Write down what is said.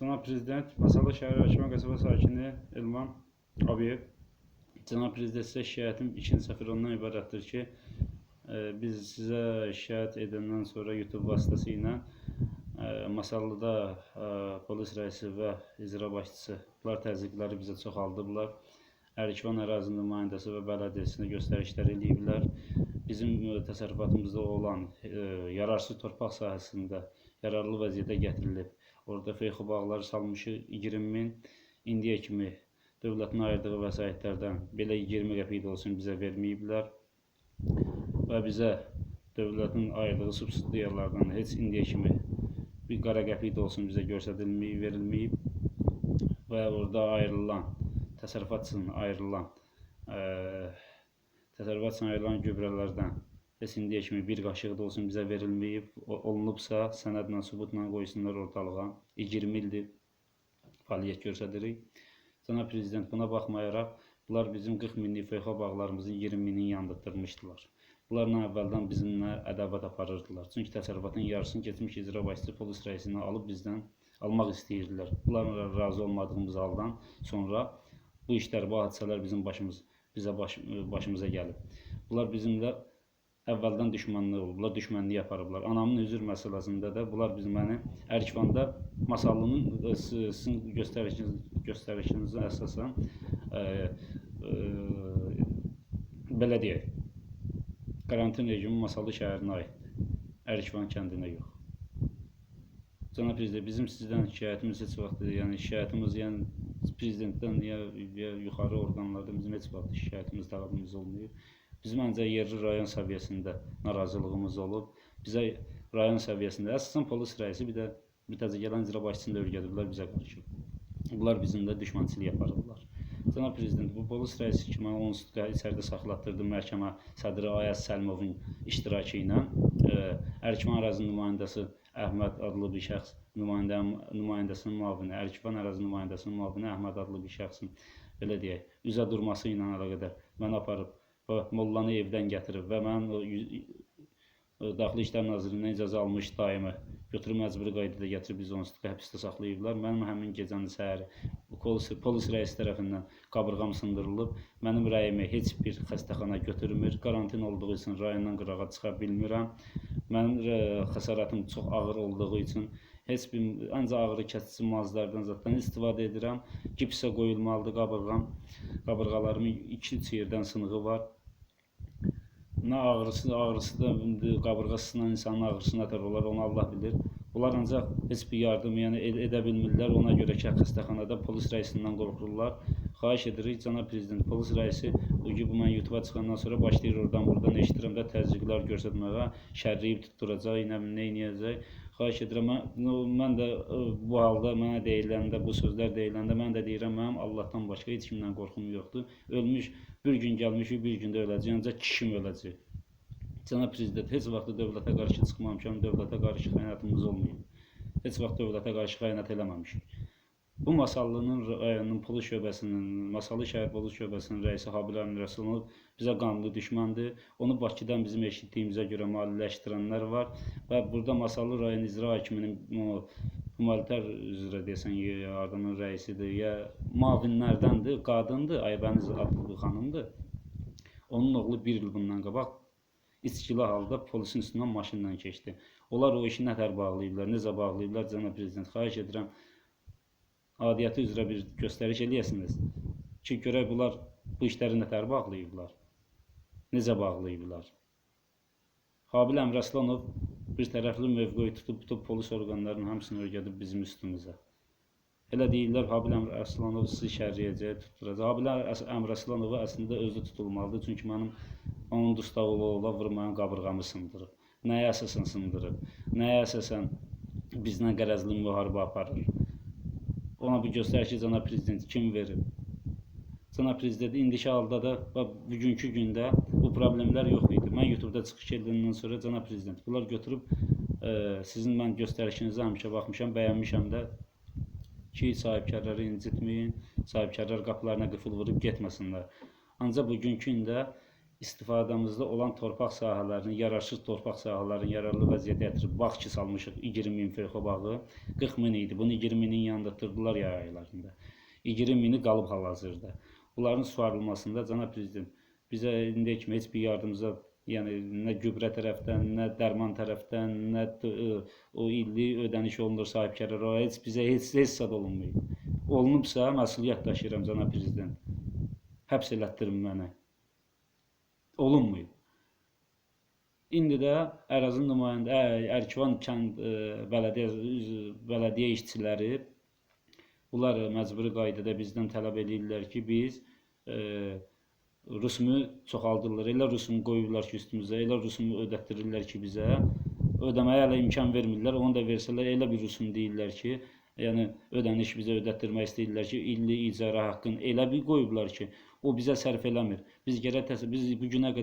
Cənab Prezident, Masallı şəhər Hakimə qəsəbə sakini Elman Abiyev. Cənab Prezident, sizə şikayətim ikinci səfər ondan ibarətdir ki, e, biz sizə şikayət edəndən sonra YouTube vasitəsilə e, Masallıda e, polis rəisi və icra başçısı bunlar təzyiqləri bizə çoxaldıblar. Ərkivan ərazi nümayəndəsi və bələdiyyəsinə göstərişlər eləyiblər. Bizim təsərrüfatımızda olan e, yararsız torpaq sahəsində yararlı vəziyyətə gətirilib. Orada feyxi bağları salmışıq 20 min. İndiyə kimi dövlətin ayırdığı vəsaitlərdən belə 20 qəpik olsun bizə verməyiblər. Və bizə dövlətin ayırdığı subsidiyalardan heç indiyə kimi bir qara qəpik olsun bizə göstərilməyib, verilməyib. Və orada ayrılan, təsərrüfat ayrılan, ə, təsərrüfat ayrılan gübrələrdən heç indiyə kimi bir qaşıq da olsun bizə verilməyib. Olunubsa sənədlə, sübutla qoysunlar ortalığa. 20 ildir fəaliyyət göstəririk. Cənab Prezident buna baxmayaraq bunlar bizim 40 minlik feyxa bağlarımızın 20 minini yandırtmışdılar. Bunlarla əvvəldən bizimlə ədavət aparırdılar. Çünki təsərrüfatın yarısını keçmiş icra başçısı polis rəisinə alıb bizdən almaq istəyirdilər. Bunlarla razı olmadığımız haldan sonra bu işlər, bu hadisələr bizim başımız bizə baş, başımıza gəlib. Bunlar bizimlə əvvəldən düşmənlik olublar, düşmənlik aparıblar. Anamın üzür məsələsində də bunlar biz məni Ərkivanda Masallının e, si- sizin göstərişiniz göstərişinizə əsasən e, e, belə deyək, karantin rejimi Masallı şəhərinə aiddir. Ərkivan kəndinə yox. Cənab Prezident, bizim sizdən şikayətimiz heç vaxt, yəni şikayətimiz, yəni prezidentdən ya, ya yuxarı orqanlardan bizim heç vaxt şikayətimiz, tələbimiz olmayıb. Bizim ancaq yerli rayon səviyyəsində narazılığımız olub. Bizə rayon səviyyəsində əsasən polis rəisi bir də bir təzə gələn icra başçısını da öyrədiblər bizə qarşı. Bunlar bizimlə düşmənçilik aparırlar. Cənab Prezident, bu polis rəisi kimi 10 sutka içəridə saxlatdırdı məhkəmə sədri Ayaz Səlmovun iştirakı ilə. Ə, Ərkivan ərazi nümayəndəsi Əhməd adlı bir şəxs nümayəndə nümayəndəsinin müavini, Ərkivan ərazi nümayəndəsinin müavini Əhməd adlı bir şəxsin belə deyək, üzə durması ilə əlaqədar məni aparıb mollanı evdən gətirib və ə, Daxili İşlər Nazirliyindən icazə almış daimi götürüb məcburi qaydada gətirib biz onu həbsdə saxlayıblar. Mənim həmin gecənin səhəri polis, polis rəisi tərəfindən qabırğam sındırılıb. Mənim rəyimi heç bir xəstəxana götürmür. Karantin olduğu üçün rayondan qırağa çıxa bilmirəm. Mənim xəsarətim çox ağır olduğu üçün heç bir ancaq ağrı kəsici müalicələrdən zaten istifadə edirəm. Gipsə qoyulmalıdır qabırğam. Qabırğalarımın iki üç yerdən sınığı var. Nə ağrısı, ağrısı da indi qabırğa sızınan insanın ağrısı nətər olar, onu Allah bilir. Bunlar ancaq heç bir yardım yəni ed edə bilmirlər. Ona görə ki, xəstəxanada polis rəisindən qorxurlar. Xahiş edirik cənab prezident, polis rəisi ki bu mən YouTube-a çıxandan sonra başlayır oradan buradan eşidirəm də təzyiqlər göstərməyə, şərliyib tutturacaq, nə edəcək. Xahiş edirəm mən, mən də ə, bu halda mənə deyiləndə, bu sözlər deyiləndə mən də deyirəm mənim Allahdan başqa heç kimdən qorxum yoxdur. Ölmüş bir gün gəlmişik, bir gündə öləcək, ancaq kişim öləcək. Cənab Prezident, heç vaxt dövlətə qarşı çıxmamışam, dövlətə qarşı xəyanətimiz olmayıb. Heç vaxt dövlətə qarşı xəyanət eləməmişik. Bu Masallının rayonunun polis şöbəsinin, Masallı şəhər polis şöbəsinin rəisi Habil Əmin Rəsulov bizə qanlı düşməndir. Onu Bakıdan bizim eşitdiyimizə görə maliyyələşdirənlər var və burada Masallı rayon icra hakiminin humanitar üzrə desən yardımın rəisidir ya mavinlərdəndir, qadındır, Aybəniz adlı xanımdır. Onun oğlu bir il bundan qabaq içkili halda polisin üstündən maşınla keçdi. Onlar o işi nətər bağlayıblar, necə bağlayıblar cənab prezident. Xahiş edirəm adiyyəti üzrə bir göstəriş eləyəsiniz ki, görək bunlar bu işləri nətər bağlayıblar. Necə bağlayıblar? Habil Əmraslanov bir tərəfli mövqeyi tutub tutub polis orqanlarının hamısını öyrədib bizim üstümüzə. Elə deyirlər Habil Əmraslanov sizi şərriyəcək, tutturacaq. Habil Əs- Əmraslanov əslində özü tutulmalıdır, çünki mənim onun ola vurub mənim qabırğamı sındırıb. Nəyə əsasən sındırıb? Nəyə əsasən bizlə qərəzli müharibə aparır? Ona bu göstərişi cənab prezident kim verib? Cənab prezident indiki halda da bax, bugünkü gündə bu problemlər yox idi. Mən YouTube-da çıxış edəndən sonra cənab prezident bunlar götürüb e, sizin mən göstərişinizə həmişə baxmışam, bəyənmişəm də ki, sahibkarları incitməyin, sahibkarlar qapılarına qıfıl vurub getməsinlər. Ancaq bugünkü gündə istifadəmizdə olan torpaq sahələrinin, yararsız torpaq sahələrinin yararlı vəziyyətə gətirib bağ ki salmışıq 20 min fərxo bağı. 40 min idi. Bunu 20 minin yanındırdılar yay aylarında. 20 mini qalıb hal-hazırda. Bunların suvarılmasında cənab prezident bizə indiyə kimi heç bir yardımca yəni nə gübrə tərəfdən, nə dərman tərəfdən, nə o illik ödəniş olunur sahibkarlara heç bizə heç heç zad olunmayıb. Olunubsa məsuliyyət daşıyıram cənab prezident. Həbs elətdirin məni. Olunmayıb. İndi də ərazinin nümayəndə Ərkivan kənd bələdiyyə bələdiyyə işçiləri bunlar məcburi qaydada bizdən tələb edirlər ki, biz ə, rüsumu çoxaldırlar. Elə rüsum qoyurlar ki üstümüzə, elə rüsumu ödətdirirlər ki bizə. Ödəməyə hələ imkan vermirlər. Onu da versələr elə bir rüsum deyirlər ki, yəni ödəniş bizə ödətdirmək istəyirlər ki, illik icara haqqını elə bir qoyublar ki, o bizə sərf eləmir. Biz gərək biz bu günə qədər